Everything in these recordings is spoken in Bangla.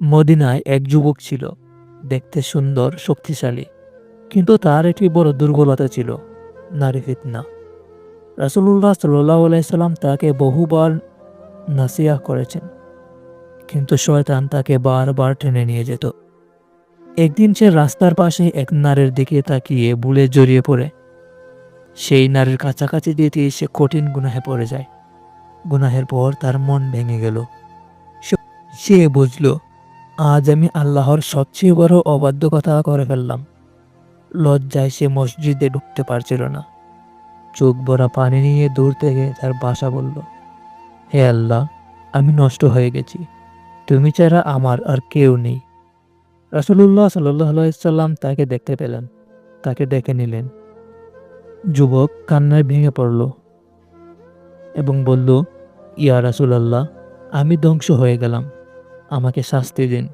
মদিনায় এক যুবক ছিল, দেখতে সুন্দর, শক্তিশালী, কিন্তু তার একটি বড় দুর্বলতা ছিল, নারী ফিতনা। রাসুল্লাহ সাল্লাহ আলাইসাল্লাম তাকে বহুবার নাসিয়া করেছেন, কিন্তু শয়তান তাকে বারবার টেনে নিয়ে যেত। একদিন সে রাস্তার পাশে এক নারীর দিকে তাকিয়ে বুলে জড়িয়ে পড়ে। সেই নারীর কাছাকাছি যেতে সে কঠিন গুনাহে পড়ে যায়। গুনাহের পর তার মন ভেঙে গেল। সে বুঝল আজ আমি আল্লাহর সবচেয়ে বড় অবাধ্য কথা করে ফেললাম। লজ্জায় সে মসজিদে ঢুকতে পারছিল না। চোখ ভরা পানি নিয়ে দূর থেকে তার বাসা বলল, হে আল্লাহ, আমি নষ্ট হয়ে গেছি। তুমি ছাড়া আমার আর কেউ নেই। রাসুলুল্লাহ সাল্লাম তাকে দেখতে পেলেন। তাকে ডেকে নিলেন। যুবক কান্নায় ভেঙে পড়ল এবং বলল, ইয়া রাসুলাল্লাহ, আমি ধ্বংস হয়ে গেলাম। আমাকে শাস্তি দিন।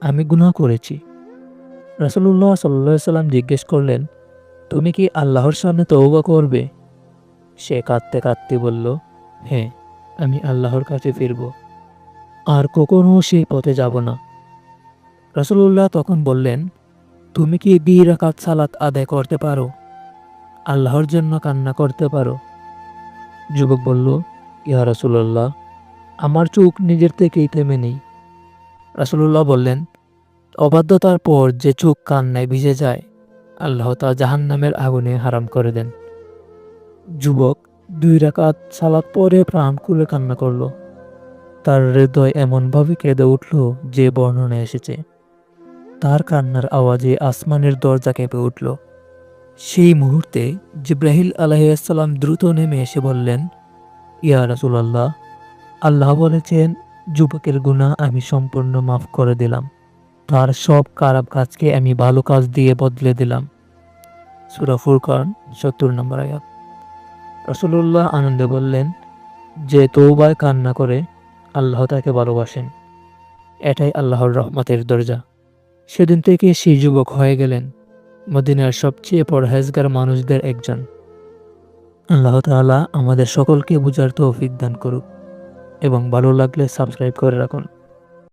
আমি গুনাহ করেছি। রাসুলুল্লাহ সাল্লাহ সাল্লাম জিজ্ঞেস করলেন, তুমি কি আল্লাহর সামনে তৌবা করবে? সে কাঁদতে কাঁদতে বলল হ্যাঁ আমি আল্লাহর কাছে ফিরব। আর কখনও সেই পথে যাব না। রাসুলুল্লাহ তখন বললেন, তুমি কি দুই রাকাত সালাত আদায় করতে পারো? আল্লাহর জন্য কান্না করতে পারো? যুবক বলল, ইয়া রাসুল্লাহ আমার চোখ নিজের থেকেই থেমে নেই। রাসুলুল্লাহ বললেন, অবাধ্যতার পর যে চোখ কান্নায় ভিজে যায়, আল্লাহ তা জাহান নামের আগুনে হারাম করে দেন। যুবক দুই রাকাত সালাত পরে প্রাণ খুলে কান্না করল। তার হৃদয় এমনভাবে কেঁদে উঠল যে বর্ণনা এসেছে। তার কান্নার আওয়াজে আসমানের দরজা কেঁপে উঠল। সেই মুহূর্তে জিব্রাহিল আলাইসাল্লাম দ্রুত নেমে এসে বললেন, ইয়া রাসুলাল্লাহ, আল্লাহ বলেছেন যুবকের গুণা আমি সম্পূর্ণ মাফ করে দিলাম। তার সব খারাপ কাজকে আমি ভালো কাজ দিয়ে বদলে দিলাম। সুরা ফুরকান, সত্তর নম্বর আয়াত। রসুল্লাহ আনন্দে বললেন, যে তৌবায় কান্না করে আল্লাহ তাকে ভালোবাসেন। এটাই আল্লাহর রহমতের দরজা। সেদিন থেকে সেই যুবক হয়ে গেলেন, মদিনার সবচেয়ে পরহেজগার মানুষদের একজন। আল্লাহ তাআলা আমাদের সকলকে বুঝার তৌফিক দান করুক। এবং ভালো লাগলে সাবস্ক্রাইব করে রাখুন।